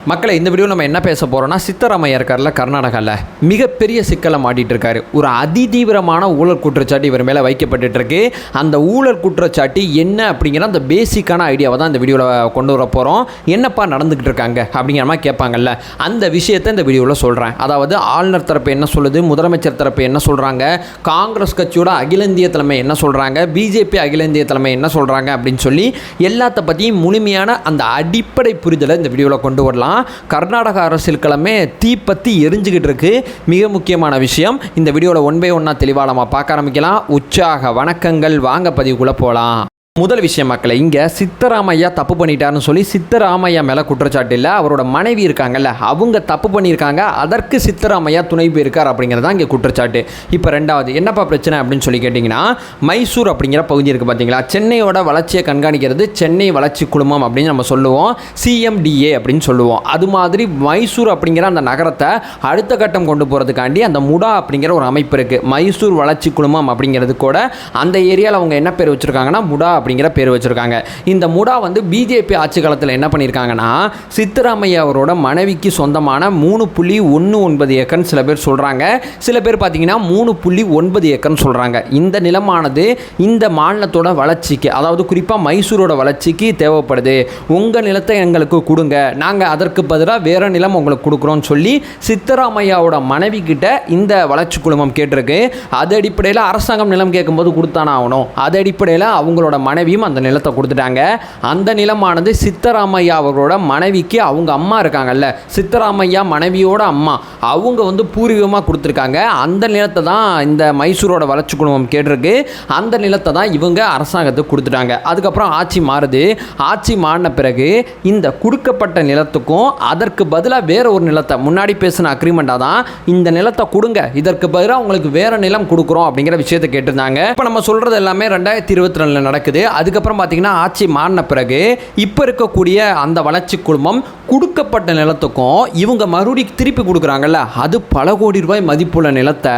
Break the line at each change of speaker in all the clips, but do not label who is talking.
மக்களை இந்த வீடியோ நம்ம என்ன பேச போகிறோம்னா சித்தராமையா இருக்கார்ல கர்நாடகாவில் மிகப்பெரிய சிக்கலை மாட்டிட்டு இருக்காரு ஒரு அதிதீவிரமான ஊழல் குற்றச்சாட்டு இவர் மேலே வைக்கப்பட்டு இருக்கு அந்த ஊழல் குற்றச்சாட்டு என்ன அப்படிங்கிற அந்த பேசிக்கான ஐடியாவை தான் இந்த வீடியோவில் கொண்டு வர போகிறோம் என்னப்பா நடந்துக்கிட்டு இருக்காங்க அப்படிங்கிற மாதிரி கேட்பாங்கல்ல. அந்த விஷயத்தை இந்த வீடியோவில் சொல்கிறேன் அதாவது ஆளுநர் தரப்பு என்ன சொல்லுது முதலமைச்சர் தரப்பு என்ன சொல்கிறாங்க காங்கிரஸ் கட்சியோட அகில இந்திய தலைமை என்ன சொல்கிறாங்க பிஜேபி அகில இந்திய தலைமை என்ன சொல்கிறாங்க அப்படின்னு சொல்லி எல்லாத்த பற்றியும் முழுமையான அந்த அடிப்படை புரிதலை இந்த வீடியோவில் கொண்டு வரலாம். கர்நாடக அரசியல் கிழமை தீப்பத்தி எரிஞ்சுக்கிட்டு இருக்கு. மிக முக்கியமான விஷயம் இந்த வீடியோவில் ஒன் பை ஒன்னாக தெளிவாக நம்ம பார்க்க ஆரம்பிக்கலாம். உற்சாக வணக்கங்கள். வாங்க பதிவுக்குள்ளே போகலாம் முதல் விஷயம் மக்களை இங்கே சித்தராமையா தப்பு பண்ணிட்டாருன்னு சொல்லி சித்தராமையா மேலே குற்றச்சாட்டு இல்லை. அவரோட மனைவி இருக்காங்கல்ல அவங்க தப்பு பண்ணியிருக்காங்க அதற்கு சித்தராமையா துணை போயிருக்கார் அப்படிங்கிறது தான் இங்கே குற்றச்சாட்டு. இப்போ ரெண்டாவது என்னப்பா பிரச்சனை அப்படின்னு சொல்லி கேட்டிங்கன்னா மைசூர் அப்படிங்கிற பகுதி இருக்குது பார்த்தீங்களா சென்னையோட வளர்ச்சியை கண்காணிக்கிறது சென்னை வளர்ச்சி குழுமம் அப்படின்னு நம்ம சொல்லுவோம். சிஎம்டிஏ அப்படின்னு சொல்லுவோம். அது மாதிரி மைசூர் அப்படிங்கிற அந்த நகரத்தை அடுத்த கட்டம் கொண்டு போகிறதுக்காண்டி அந்த முடா அப்படிங்கிற ஒரு அமைப்பு இருக்குது மைசூர் வளர்ச்சி குழுமம் அப்படிங்கிறது கூட அந்த ஏரியாவில் அவங்க என்ன பேர் வச்சுருக்காங்கன்னா முடா அப்படிங்கிற பேர் வச்சுருக்காங்க. இந்த முடா வந்து பிஜேபி ஆட்சி காலத்தில் என்ன பண்ணியிருக்காங்கன்னா சித்தராமையா அவரோட மனைவிக்கு சொந்தமான மூணு புள்ளி ஒன்று ஒன்பது ஏக்கர்னு சில பேர் சொல்கிறாங்க சில பேர் பார்த்தீங்கன்னா மூணு புள்ளி ஒன்பது ஏக்கர்னு சொல்கிறாங்க இந்த நிலமானது இந்த மாநிலத்தோட வளர்ச்சிக்கு அதாவது குறிப்பாக மைசூரோட வளர்ச்சிக்கு தேவைப்படுது. உங்கள் நிலத்தை எங்களுக்கு கொடுங்க. நாங்கள் அதற்கு பதிலாக வேறு நிலம் உங்களுக்கு கொடுக்குறோன்னு சொல்லி சித்தராமையாவோட மனைவி கிட்ட இந்த வளர்ச்சி குழுமம் கேட்டிருக்கு. அது அடிப்படையில் அரசாங்கம் நிலம் கேட்கும்போது கொடுத்தானே ஆகணும் அது அடிப்படையில் அவங்களோட மனைவியும் அந்த நிலத்தை கொடுத்துட்டாங்க. அந்த நிலமானது சித்தராமையா அவர்களோட மனைவிக்கு அவங்க அம்மா இருக்காங்கல்ல. சித்தராமையா மனைவியோட அம்மா. அவங்க வந்து பூர்வீகமாக கொடுத்துருக்காங்க. அந்த நிலத்தை தான் இந்த மைசூரோட வளர்ச்சி குழுமம் கேட்டிருக்கு. அந்த நிலத்தை தான் இவங்க அரசாங்கத்துக்கு கொடுத்துட்டாங்க. அதுக்கப்புறம் ஆட்சி மாறுது. ஆட்சி மாறின பிறகு இந்த கொடுக்கப்பட்ட நிலத்துக்கும் அதற்கு பதிலாக வேற ஒரு நிலத்தை முன்னாடி பேசின அக்ரிமெண்ட்டாக தான் இந்த நிலத்தை கொடுங்க. இதற்கு பதிலாக உங்களுக்கு வேற நிலம் கொடுக்குறோம் அப்படிங்கிற விஷயத்தை கேட்டிருந்தாங்க. இப்போ நம்ம சொல்கிறது எல்லாமே ரெண்டாயிரத்தி இருபத்தி ரெண்டில் நடக்குது. அதுக்கப்புறம் பார்த்தீங்கன்னா ஆட்சி மாறின பிறகு இப்போ இருக்கக்கூடிய அந்த வளர்ச்சி குழுமம் கொடுக்கப்பட்ட நிலத்துக்கும் இவங்க மறுபடியும் திருப்பி கொடுக்குறாங்கல்ல அது பல கோடி ரூபாய் மதிப்புள்ள நிலத்தை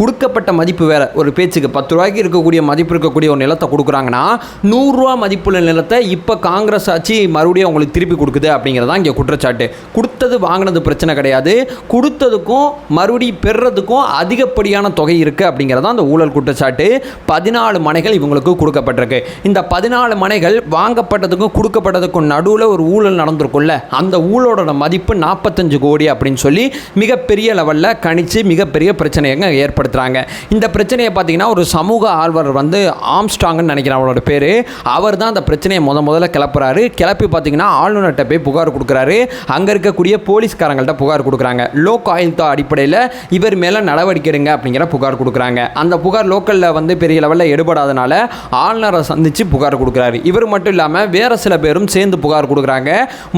கொடுக்கப்பட்ட மதிப்பு வேறு. ஒரு பேச்சுக்கு பத்து ரூபாய்க்கு இருக்கக்கூடிய மதிப்பு இருக்கக்கூடிய ஒரு நிலத்தை கொடுக்குறாங்கன்னா நூறுரூவா மதிப்புள்ள நிலத்தை இப்போ காங்கிரஸ் ஆட்சி மறுபடியும் அவங்களுக்கு திருப்பி கொடுக்குது அப்படிங்கிறதா இங்கே குற்றச்சாட்டு. கொடுத்தது வாங்கினது பிரச்சனை கிடையாது. கொடுத்ததுக்கும் மறுபடியும் பெறுறதுக்கும் அதிகப்படியான தொகை இருக்குது அப்படிங்கிறதான் அந்த ஊழல் குற்றச்சாட்டு. பதினாலு மனைகள் இவங்களுக்கு கொடுக்கப்பட்டிருக்கு. இந்த பதினாலு மனைகள் வாங்கப்பட்டதுக்கும் கொடுக்கப்பட்டதுக்கும் நடுவில் ஒரு ஊழல் நடந்திருக்கும்ல. அந்த ஊழலோட மதிப்பு நாற்பத்தஞ்சு கோடி அப்படின்னு சொல்லி மிகப்பெரிய லெவலில் கணிச்சு மிகப்பெரிய பிரச்சனையை ஏற்படுத்துகிறாங்க இந்த பிரச்சனையை பார்த்தீங்கன்னா ஒரு சமூக ஆர்வலர் வந்து ஆம்ஸ்டாங்னு நினைக்கிறேன் அவரோட பேர். அவர் தான் அந்த பிரச்சனையை முத முதல்ல கிளப்புறாரு. கிளப்பி பார்த்தீங்கன்னா ஆளுநர்கிட்ட போய் புகார் கொடுக்குறாரு. அங்கே இருக்கக்கூடிய போலீஸ்காரங்கள்ட்ட புகார் கொடுக்குறாங்க. லோக் ஆயுள்தா அடிப்படையில் இவர் மேலே நடவடிக்கை எடுங்க அப்படிங்கிற புகார் கொடுக்குறாங்க. அந்த புகார் லோக்கலில் வந்து பெரிய லெவலில் எடுபடாதனால ஆளுநரை சந்தித்து புகார் கொடுக்குறாரு. இவர் மட்டும் இல்லாமல் வேறு சில பேரும் சேர்ந்து புகார் கொடுக்குறாங்க.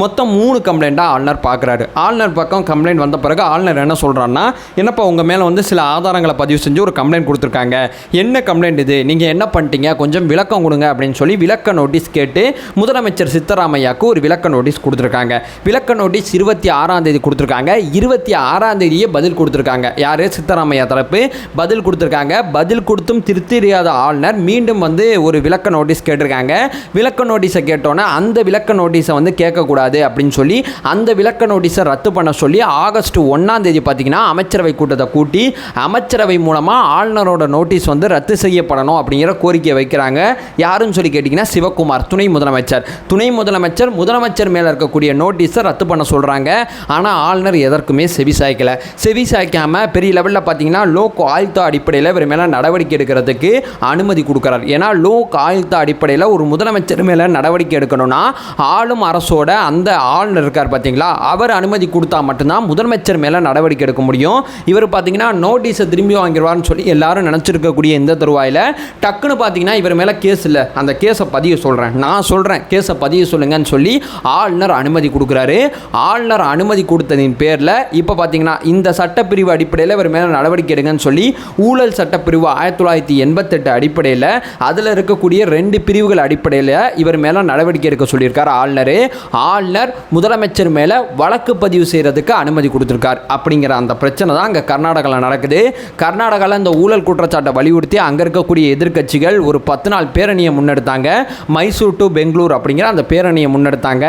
மொத்தம் மூணு கம்ப்ளைண்ட்டாக ஆளுநர் பார்க்குறாரு ஆளுநர் பக்கம் கம்ப்ளைண்ட் வந்த பிறகு ஆளுநர் என்ன சொல்கிறான்னா என்னப்பா உங்கள் மேலே வந்து சில ஆதாரங்களை பதிவு செஞ்சு ஒரு கம்ப்ளைண்ட் கொடுத்துருக்காங்க. என்ன கம்ப்ளைண்ட் இது? நீங்கள் என்ன பண்ணிட்டீங்க? கொஞ்சம் விளக்கம் கொடுங்க. அப்படின்னு சொல்லி விளக்க நோட்டீஸ் கேட்டு முதலமைச்சர் சித்தராமையாவுக்கு ஒரு விளக்க நோட்டீஸ் கொடுத்துருக்காங்க. விளக்க நோட்டீஸ் இருபத்தி ஆறாம் தேதி கொடுத்துருக்காங்க. இருபத்தி ஆறாம் தேதியே பதில் கொடுத்துருக்காங்க. யார்? சித்தராமையா தரப்பு. பதில் கொடுத்துருக்காங்க. பதில் கொடுத்தும் திருத்தறியாத ஆளுநர் மீண்டும் வந்து ஒரு விளக்க நோட்டீஸ் நோட்டீஸ் கேட்டிருக்காங்க. விளக்க நோட்டீஸை கேட்டோன்னே அந்த விளக்க நோட்டீஸை வந்து கேட்கக்கூடாது அப்படின்னு சொல்லி அந்த விளக்க நோட்டீஸை ரத்து பண்ண சொல்லி ஆகஸ்ட் ஒன்றாம் தேதி பார்த்தீங்கன்னா அமைச்சரவை கூட்டத்தை கூட்டி அமைச்சரவை மூலமாக ஆளுநரோட நோட்டீஸ் வந்து ரத்து செய்யப்படணும் அப்படிங்கிற கோரிக்கையை வைக்கிறாங்க. யாருன்னு சொல்லி கேட்டிங்கன்னா சிவகுமார் துணை முதலமைச்சர். துணை முதலமைச்சர் முதலமைச்சர் மேலே இருக்கக்கூடிய நோட்டீஸை ரத்து பண்ண சொல்கிறாங்க ஆனால் ஆளுநர் எதற்குமே செவி சாய்க்கலை. செவி சாய்க்காமல் பெரிய லெவலில் பார்த்தீங்கன்னா லோக் ஆயுக்தா அடிப்படையில் இவர் மேலே நடவடிக்கை எடுக்கிறதுக்கு அனுமதி கொடுக்குறார். ஏன்னா லோக் ஆயுக்தா அடிப்படையில் ஒரு முதலமைச்சர் மேலே நடவடிக்கை எடுக்கணும்னா ஆளும் அரசோட அந்த ஆளுநர் இருக்கார் பார்த்தீங்களா அவர் அனுமதி கொடுத்தா மட்டும்தான் முதலமைச்சர் மேலே நடவடிக்கை எடுக்க முடியும். இவர் பார்த்தீங்கன்னா நோட்டீஸை திரும்பி வாங்கிடுவார்னு சொல்லி எல்லாரும் நினச்சிருக்கக்கூடிய இந்த தருவாயில் டக்குன்னு பார்த்தீங்கன்னா இவர் மேலே கேஸ் இல்லை. அந்த கேஸை பதிவு சொல்கிறேன் நான் சொல்கிறேன் கேஸை பதிவு சொல்லுங்கன்னு சொல்லி ஆளுநர் அனுமதி கொடுக்குறாரு. ஆளுநர் அனுமதி கொடுத்ததின் பேரில் இப்போ பார்த்தீங்கன்னா இந்த சட்டப்பிரிவு அடிப்படையில் இவர் மேலே நடவடிக்கை எடுங்கன்னு சொல்லி ஊழல் சட்டப்பிரிவு ஆயிரத்தி தொள்ளாயிரத்தி எண்பத்தெட்டு அடிப்படையில் அதில் இருக்கக்கூடிய ரெண்டு ரெண்டு பிரிவுகள் அடிப்படையில் இவர் மேலே நடவடிக்கை எடுக்க சொல்லியிருக்கார் ஆளுநர். ஆளுநர் முதலமைச்சர் மேலே வழக்கு பதிவு செய்கிறதுக்கு அனுமதி கொடுத்துருக்கார். அப்படிங்கிற அந்த பிரச்சனை தான் அங்கே கர்நாடகாவில் நடக்குது. கர்நாடகாவில் இந்த ஊழல் குற்றச்சாட்டை வலியுறுத்தி அங்கே இருக்கக்கூடிய எதிர்க்கட்சிகள் ஒரு பத்து நாள் பேரணியை முன்னெடுத்தாங்க. மைசூர் டு பெங்களூர் அப்படிங்கிற அந்த பேரணியை முன்னெடுத்தாங்க.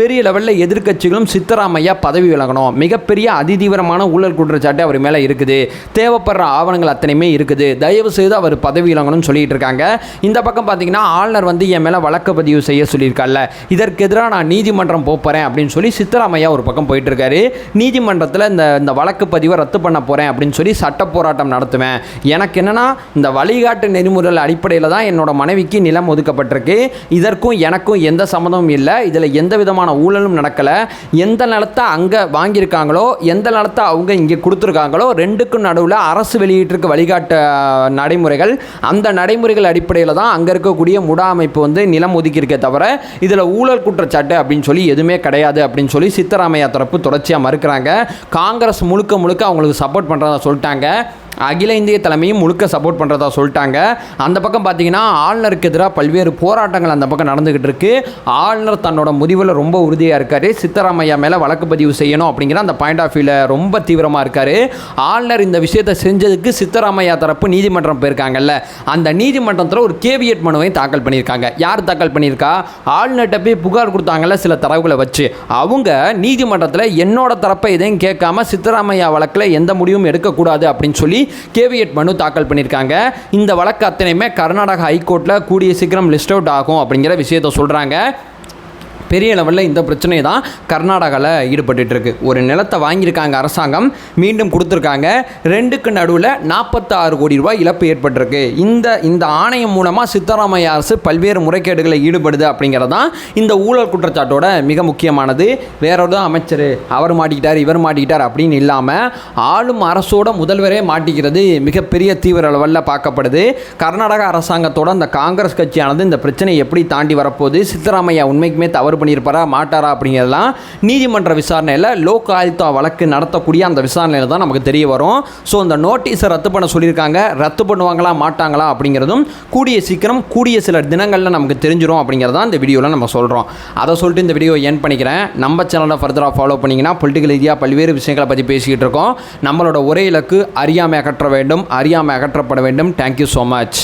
பெரிய லெவலில் எதிர்க்கட்சிகளும் சித்தராமையா பதவி விலகணும். மிகப்பெரிய அதிதீவிரமான ஊழல் குற்றச்சாட்டு அவர் மேலே இருக்குது. தேவைப்படுற ஆவணங்கள் அத்தனையுமே இருக்குது. தயவு செய்து அவர் பதவி விலகணும்னு சொல்லிட்டு இருக்காங்க. இந்த பக்கம் பார்த்தீங்கன்னா ஆளுநர் வந்து என் மேலே வழக்கு பதிவு செய்ய சொல்லியிருக்கால இதற்கு எதிராக நான் நீதிமன்றம் போகிறேன் அப்படின்னு சொல்லி சித்தராமையா ஒரு பக்கம் போயிட்டுருக்காரு. நீதிமன்றத்தில் இந்த இந்த வழக்கு பதிவை ரத்து பண்ண போகிறேன் அப்படின்னு சொல்லி சட்ட போராட்டம் நடத்துவேன். எனக்கு என்னென்னா இந்த வழிகாட்டு நெறிமுறைகள் அடிப்படையில் தான் என்னோட மனைவிக்கு நிலம் ஒதுக்கப்பட்டிருக்கு. இதற்கும் எனக்கும் எந்த சம்மந்தமும் இல்லை. இதில் எந்த விதமான ஊழலும் நடக்கலை. எந்த நிலத்தை அங்கே வாங்கியிருக்காங்களோ எந்த நிலத்தை அவங்க இங்கே கொடுத்துருக்காங்களோ ரெண்டுக்கும் நடுவில் அரசு வெளியிட்டிருக்க வழிகாட்டு நடைமுறைகள் அந்த நடைமுறைகள் அடிப்படையில் தான் அங்கே இருக்க இருக்கக்கூடிய முடா அமைப்பு வந்து நிலம் ஒதுக்கியிருக்கே தவிர இதில் ஊழல் குற்றச்சாட்டு அப்படின்னு சொல்லி எதுவுமே கிடையாது அப்படின்னு சொல்லி சித்தராமையா தரப்பு தொடர்ச்சியாக மறுக்கிறாங்க. காங்கிரஸ் முழுக்க முழுக்க அவங்களுக்கு சப்போர்ட் பண்ணுறதா சொல்லிட்டாங்க. அகில இந்திய தலைமையும் முழுக்க சப்போர்ட் பண்ணுறதா சொல்லிட்டாங்க. அந்த பக்கம் பார்த்தீங்கன்னா ஆளுநருக்கு எதிராக பல்வேறு போராட்டங்கள் அந்த பக்கம் நடந்துக்கிட்டு இருக்கு. ஆளுநர் தன்னோட முடிவில் ரொம்ப உறுதியாக இருக்கார். சித்தராமையா மேலே வழக்கு பதிவு செய்யணும் அப்படிங்கிற அந்த பாயிண்ட் ஆஃப் வியூவில் ரொம்ப தீவிரமாக இருக்கார். ஆளுநர் இந்த விஷயத்தை செஞ்சதுக்கு சித்தராமையா தரப்பு நீதிமன்றம் போயிருக்காங்கல்ல அந்த நீதிமன்றத்தில் ஒரு கேவியட் மனுவை தாக்கல் பண்ணியிருக்காங்க. யார் தாக்கல் பண்ணியிருக்கா? ஆளுநர்கிட்ட போய் புகார் கொடுத்தாங்கல்ல சில தரவுகளை வச்சு. அவங்க நீதிமன்றத்தில் என்னோட தரப்பை எதையும் கேட்காம சித்தராமையா வழக்கில் எந்த முடிவும் எடுக்கக்கூடாது அப்படின்னு சொல்லி கேவியட் மனு தாக்கல் பண்ணியிருக்காங்க. இந்த வழக்கு அத்தனையுமே கர்நாடக ஹைகோர்ட்டில் கூடிய சீக்கிரம் லிஸ்ட் அவுட் ஆகும் அப்படிங்கிற விஷயத்த சொல்கிறாங்க பெரிய லெவலில் இந்த பிரச்சனை தான் கர்நாடகாவில் ஈடுபட்டுட்டு இருக்கு ஒரு நிலத்தை வாங்கியிருக்காங்க அரசாங்கம் மீண்டும் கொடுத்துருக்காங்க. ரெண்டுக்கு நடுவில் நாற்பத்தாறு கோடி ரூபாய் இழப்பு ஏற்பட்டிருக்கு. இந்த இந்த ஆணையம் மூலமாக சித்தராமையா அரசு பல்வேறு முறைகேடுகளில் ஈடுபடுது அப்படிங்கிறது தான் இந்த ஊழல் குற்றச்சாட்டோட மிக முக்கியமானது. வேற ஒரு அமைச்சர் அவர் மாட்டிக்கிட்டார் இவர் மாட்டிக்கிட்டார் அப்படின்னு இல்லாமல் ஆளும் அரசோட முதல்வரே மாட்டிக்கிறது மிகப்பெரிய தீவிர லெவலில் பார்க்கப்படுது. கர்நாடக அரசாங்கத்தோட அந்த காங்கிரஸ் கட்சியானது இந்த பிரச்சனையை எப்படி தாண்டி வரப்போகுது? சித்தராமையா உண்மைக்குமே தவறு பண்ணியிருப்பாரா மாட்டாரா அப்படிங்கிறதெல்லாம் நீதிமன்ற விசாரணையில் லோக் ஆயுக்தா வழக்கு நடத்தக்கூடிய அந்த விசாரணையில் தான் நமக்கு தெரிய வரும். ஸோ அந்த நோட்டீஸை ரத்து பண்ண சொல்லியிருக்காங்க. ரத்து பண்ணுவாங்களா மாட்டாங்களா அப்படிங்கிறதும் கூடிய சீக்கிரம் கூடிய சில தினங்களில் நமக்கு தெரிஞ்சிடும் அப்படிங்கிறதான் இந்த வீடியோவில் நம்ம சொல்கிறோம் அதை சொல்லிட்டு இந்த வீடியோ என் பண்ணிக்கிறேன். நம்ம சேனலை ஃபர்தராக ஃபாலோ பண்ணிங்கன்னா பொலிட்டிக்கல் ரீதியாக பல்வேறு விஷயங்களை பற்றி பேசிக்கிட்டு இருக்கோம். நம்மளோட ஒரே இலக்கு அறியாமை அகற்ற வேண்டும் அறியாமை அகற்றப்பட வேண்டும். Thank you so much